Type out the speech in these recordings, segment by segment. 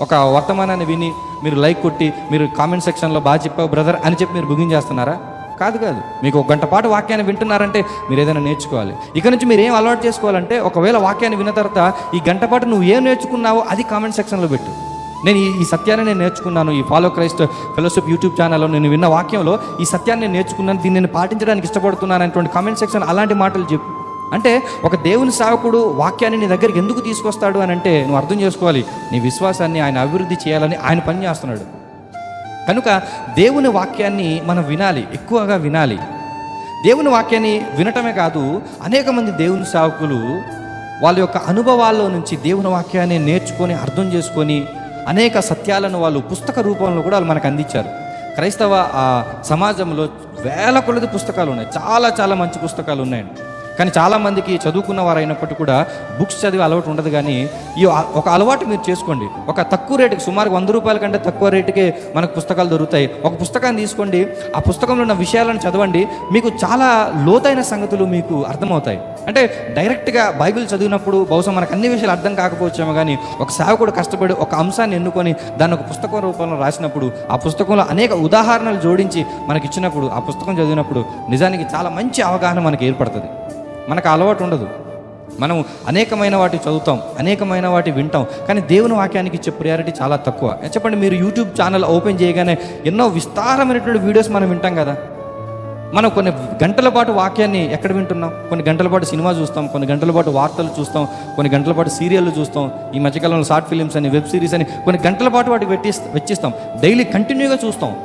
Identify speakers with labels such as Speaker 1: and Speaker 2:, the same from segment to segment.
Speaker 1: ఒక వర్తమానాన్ని విని మీరు లైక్ కొట్టి మీరు కామెంట్ సెక్షన్లో బాగా చెప్పావు బ్రదర్ అని చెప్పి మీరు బుకింగ్ చేస్తున్నారా? కాదు కాదు. మీకు ఒక గంట పాటు వాక్యాన్ని వింటున్నారంటే మీరు ఏదైనా నేర్చుకోవాలి. ఇక నుంచి మీరు ఏం అలవాటు చేసుకోవాలంటే ఒకవేళ వాక్యాన్ని విన్న తర్వాత ఈ గంట పాటు నువ్వు ఏం నేర్చుకున్నావో అది కామెంట్ సెక్షన్లో పెట్టు. నేను ఈ- ఈ సత్యాన్ని నేను నేర్చుకున్నాను. ఈ ఫాలో క్రైస్ట్ ఫెలోషిప్ యూట్యూబ్ ఛానల్లో నేను విన్న వాక్యంలో ఈ సత్యాన్ని నేను నేర్చుకున్నాను దీన్ని నేను పాటించడానికి ఇష్టపడుతున్నాను అనేటువంటి కామెంట్ సెక్షన్ అలాంటి మాటలు చెప్పు. అంటే ఒక దేవుని సేవకుడు వాక్యాన్ని నీ దగ్గరికి ఎందుకు తీసుకొస్తాడు అని అంటే నువ్వు అర్థం చేసుకోవాలి. నీ విశ్వాసాన్ని ఆయన అభివృద్ధి చేయాలని ఆయన పని చేస్తున్నాడు. కనుక దేవుని వాక్యాన్ని మనం వినాలి ఎక్కువగా వినాలి. దేవుని వాక్యాన్ని వినటమే కాదు అనేక మంది దేవుని సేవకులు వాళ్ళ యొక్క అనుభవాల్లో నుంచి దేవుని వాక్యాన్ని నేర్చుకొని అర్థం చేసుకొని అనేక సత్యాలను వాళ్ళు పుస్తక రూపంలో కూడా వాళ్ళు మనకు అందించారు. క్రైస్తవ ఆ, సమాజంలో వేల కొలది పుస్తకాలు ఉన్నాయి. చాలా చాలా మంచి పుస్తకాలు ఉన్నాయండి. కానీ చాలామందికి చదువుకున్న వారు అయినప్పటికీ కూడా బుక్స్ చదివే అలవాటు ఉండదు కానీ ఈ ఒక అలవాటు మీరు చేసుకోండి. ఒక తక్కువ రేటుకి సుమారు వంద రూపాయల కంటే తక్కువ రేటుకే మనకు పుస్తకాలు దొరుకుతాయి. ఒక పుస్తకాన్ని తీసుకోండి. ఆ పుస్తకంలో ఉన్న విషయాలను చదవండి. మీకు చాలా లోతైన సంగతులు మీకు అర్థమవుతాయి. అంటే డైరెక్ట్గా బైబిల్ చదివినప్పుడు బహుశా మనకు అన్ని విషయాలు అర్థం కాకపోవచ్చేమో కానీ ఒక సేవకుడు కష్టపడి ఒక అంశాన్ని ఎన్నుకొని దాన్ని ఒక పుస్తకం రూపంలో రాసినప్పుడు ఆ పుస్తకంలో అనేక ఉదాహరణలు జోడించి మనకి ఇచ్చినప్పుడు ఆ పుస్తకం చదివినప్పుడు నిజానికి చాలా మంచి అవగాహన మనకి ఏర్పడుతుంది. మనకు అలవాటు ఉండదు. మనం అనేకమైన వాటి చదువుతాం అనేకమైన వాటి వింటాం కానీ దేవుని వాక్యానికి ఇచ్చే ప్రియారిటీ చాలా తక్కువ. చెప్పండి మీరు యూట్యూబ్ ఛానల్ ఓపెన్ చేయగానే ఎన్నో విస్తారమైనటువంటి వీడియోస్ మనం వింటాం కదా. మనం కొన్ని గంటల పాటు వాక్యాన్ని ఎక్కడ వింటున్నాం? కొన్ని గంటల పాటు సినిమా చూస్తాం కొన్ని గంటల పాటు వార్తలు చూస్తాం కొన్ని గంటల పాటు సీరియళ్ళు చూస్తాం ఈ మధ్యకాలంలో షార్ట్ ఫిలిమ్స్ అని వెబ్ సిరీస్ అని కొన్ని గంటల పాటు వాటికి వెట్టి వెచ్చిస్తాం. డైలీ కంటిన్యూగా చూస్తాం.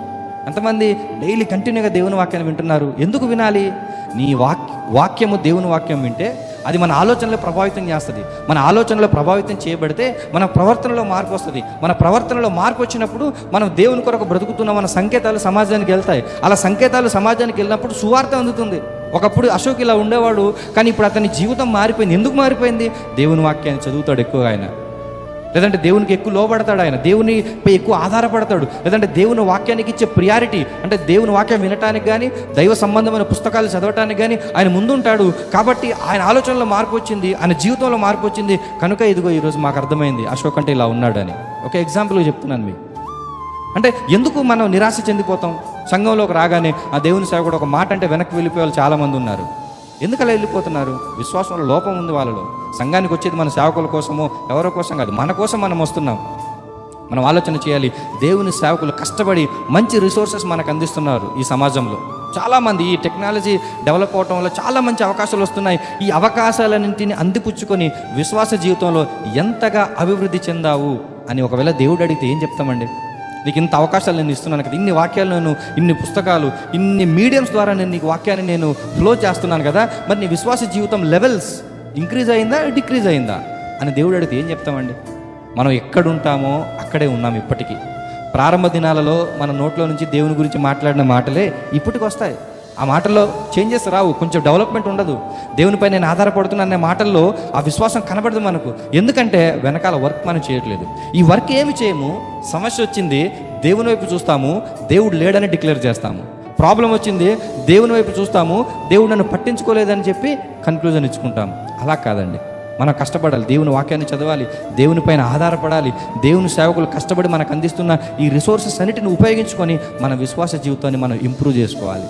Speaker 1: ఎంతమంది డైలీ కంటిన్యూగా దేవుని వాక్యాన్ని వింటున్నారు? ఎందుకు వినాలి? నీ వాక్ వాక్యము దేవుని వాక్యం వింటే అది మన ఆలోచనలో ప్రభావితం చేస్తుంది. మన ఆలోచనలో ప్రభావితం చేయబడితే మన ప్రవర్తనలో మార్పు వస్తుంది. మన ప్రవర్తనలో మార్పు వచ్చినప్పుడు మనం దేవుని కొరకు బ్రతుకుతున్న మన సంకేతాలు సమాజానికి వెళ్తాయి. అలా సంకేతాలు సమాజానికి వెళ్ళినప్పుడు సువార్త అందుతుంది. ఒకప్పుడు అశోక్ ఇలా ఉండేవాడు కానీ ఇప్పుడు అతని జీవితం మారిపోయింది. ఎందుకు మారిపోయింది? దేవుని వాక్యాన్ని చదువుతాడు ఎక్కువగా ఆయన. లేదంటే దేవునికి ఎక్కువ లోబడతాడు ఆయన. దేవునిపై ఎక్కువ ఆధారపడతాడు. లేదంటే దేవుని వాక్యానికి ఇచ్చే ప్రియారిటీ అంటే దేవుని వాక్యం వినటానికి కానీ దైవ సంబంధమైన పుస్తకాలు చదవటానికి కానీ ఆయన ముందుంటాడు. కాబట్టి ఆయన ఆలోచనలో మార్పు వచ్చింది ఆయన జీవితంలో మార్పు వచ్చింది. కనుక ఇదిగో ఈరోజు మాకు అర్థమైంది అశోక్ అంటే ఇలా ఉన్నాడని. ఒక ఎగ్జాంపుల్ చెప్తున్నాను మీకు. అంటే ఎందుకు మనం నిరాశ చెందిపోతాం? సంఘంలోకి రాగానే ఆ దేవుని సేవకుడు ఒక మాట అంటే వెనక్కి వెళ్ళిపోయే వాళ్ళు చాలామంది ఉన్నారు. ఎందుకు అలా వెళ్ళిపోతున్నారు? విశ్వాసంలో లోపం ఉంది వాళ్ళలో. సంఘానికి వచ్చేది మన సేవకుల కోసమో ఎవరో కోసం కాదు మన కోసం మనం వస్తున్నాం. మనం ఆలోచన చేయాలి దేవుని సేవకులు కష్టపడి మంచి రిసోర్సెస్ మనకు అందిస్తున్నారు ఈ సమాజంలో. చాలామంది ఈ టెక్నాలజీ డెవలప్ అవటం వల్ల చాలా మంచి అవకాశాలు వస్తున్నాయి. ఈ అవకాశాలన్నింటిని అందిపుచ్చుకొని విశ్వాస జీవితంలో ఎంతగా అభివృద్ధి చెందావు అని ఒకవేళ దేవుడు అడిగితే ఏం చెప్తామండి? నీకు ఇంత అవకాశాలు నేను ఇస్తున్నాను కదా. ఇన్ని వాక్యాలు నేను ఇన్ని పుస్తకాలు ఇన్ని మీడియంస్ ద్వారా నేను నీకు వాక్యాన్ని నేను ఫ్లో చేస్తున్నాను కదా. మరి నీ విశ్వాస జీవితం లెవెల్స్ ఇంక్రీజ్ అయిందా డిక్రీజ్ అయిందా? అని దేవుడు అడిగితే ఏం చెప్తామండి? మనం ఎక్కడుంటామో అక్కడే ఉన్నాం ఇప్పటికీ. ప్రారంభ దినాలలో మన నోట్లో నుంచి దేవుని గురించి మాట్లాడిన మాటలే ఇప్పటికి వస్తాయి. ఆ మాటల్లో చేంజెస్ రావు కొంచెం డెవలప్మెంట్ ఉండదు. దేవునిపై నేను ఆధారపడుతున్నా అనే మాటల్లో ఆ విశ్వాసం కనబడదు మనకు. ఎందుకంటే వెనకాల వర్క్ మనం చేయట్లేదు. ఈ వర్క్ ఏమి చేయము? సమస్య వచ్చింది దేవుని వైపు చూస్తాము దేవుడు లేడని డిక్లేర్ చేస్తాము. ప్రాబ్లం వచ్చింది దేవుని వైపు చూస్తాము దేవుడు నన్ను పట్టించుకోలేదని చెప్పి కన్క్లూజన్ ఇచ్చుకుంటాము. అలా కాదండి. మనం కష్టపడాలి దేవుని వాక్యాన్ని చదవాలి దేవునిపైన ఆధారపడాలి దేవుని సేవకులు కష్టపడి మనకు అందిస్తున్న ఈ రిసోర్సెస్ అన్నిటిని ఉపయోగించుకొని మన విశ్వాస జీవితాన్ని మనం ఇంప్రూవ్ చేసుకోవాలి.